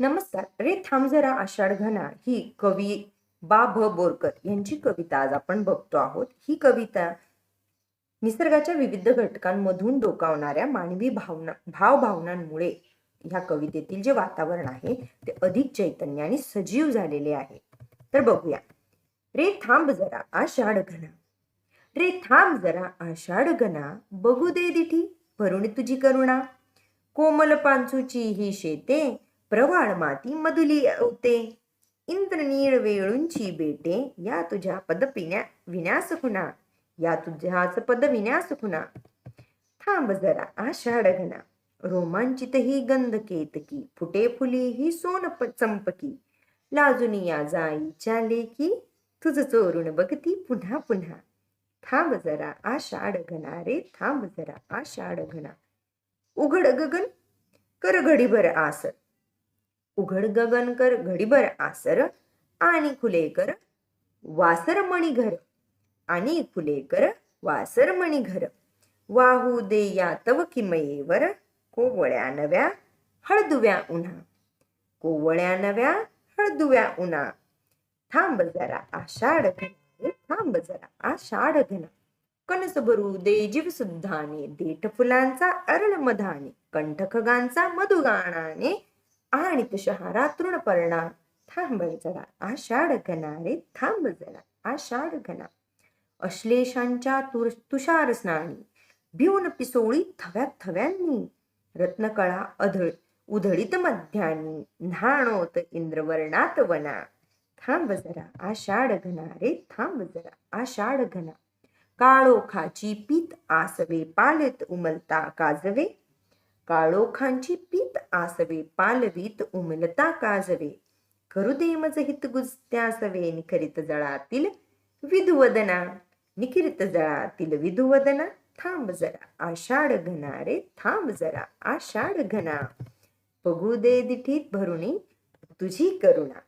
नमस्कार. रे थांब जरा आषाढ घना. ही कवी बा भ बोरकर यांची कविता आज आपण बघतो आहोत. ही कविता निसर्गाच्या विविध घटकांमधून डोकावणाऱ्या मानवी भावना भावभावनांमुळे ह्या कवितेतील जे वातावरण आहे ते अधिक चैतन्य आणि सजीव झालेले आहे. तर बघूया. रे थांब जरा आषाढ घना. रे थांब जरा आषाढ घना. बघू दे दिठी भरून तुझी करुणा. कोमल पांचूची ही शेते. प्रवाळ माती मधुली होते इंद्रनीळ वेळूंची बेटे या तुझ्या पद पिण्या विन्यास खुना या तुझ्याच पद विन्यास खुना थांब जरा आषाढ घना. रोमांचित ही गंध केतकी. फुटे फुली ही सोन चंपकी. लाजुनी या जाईच्या लेकी. तुझ चोरून बघती पुन्हा पुन्हा. थांब जरा आषाढ घना रे थांब जरा आषाढ घना. उघड गगन कर घडीभर आसर. उघड गगन कर घडीभर आसर आणि खुले कर वासर मणी घर आणि खुले कर वासर मणी घर वाहू दे या तव किमयेवर कोवळ्या नव्या हळदुव्या उन्हा. कोवळ्या नव्या हळदुव्या उन्हा. थांब जरा आषाढ घना थांब जरा आषाढ घना. कणस भरू दे जीव सुद्धाने देठ फुलांचा अरळ मधाने कंठखगांचा मधुगाणाने आणि तशः रात्रुण पर्णा थांब जरा. आषाढ घना रे थांब जरा. आषाढ घना. अश्लेषांच्या तुर तुषार स्नानी. भिवून पिसोळी थव्यात थव्यांनी. रत्नकळा अधळ उधळीत मध्यानी. न्हाणोत इंद्रवर्णात वना. थांब जरा. आषाढ घना रे थांब जरा. आषाढ घना. काळोखाची पीत आसवे. पालेत उमलता काजवे. काळोखांची पीत आसवे पालवीत उमलता काजवे. करू दे मज हित गुजत्यासवे निखरित जळातील विधुवदना. निखिरित जळातील विधुवदना थांब जरा आषाढ घना रे थांब जरा आषाढ घना. बघू दे दिठीत भरुणी तुझी करुणा.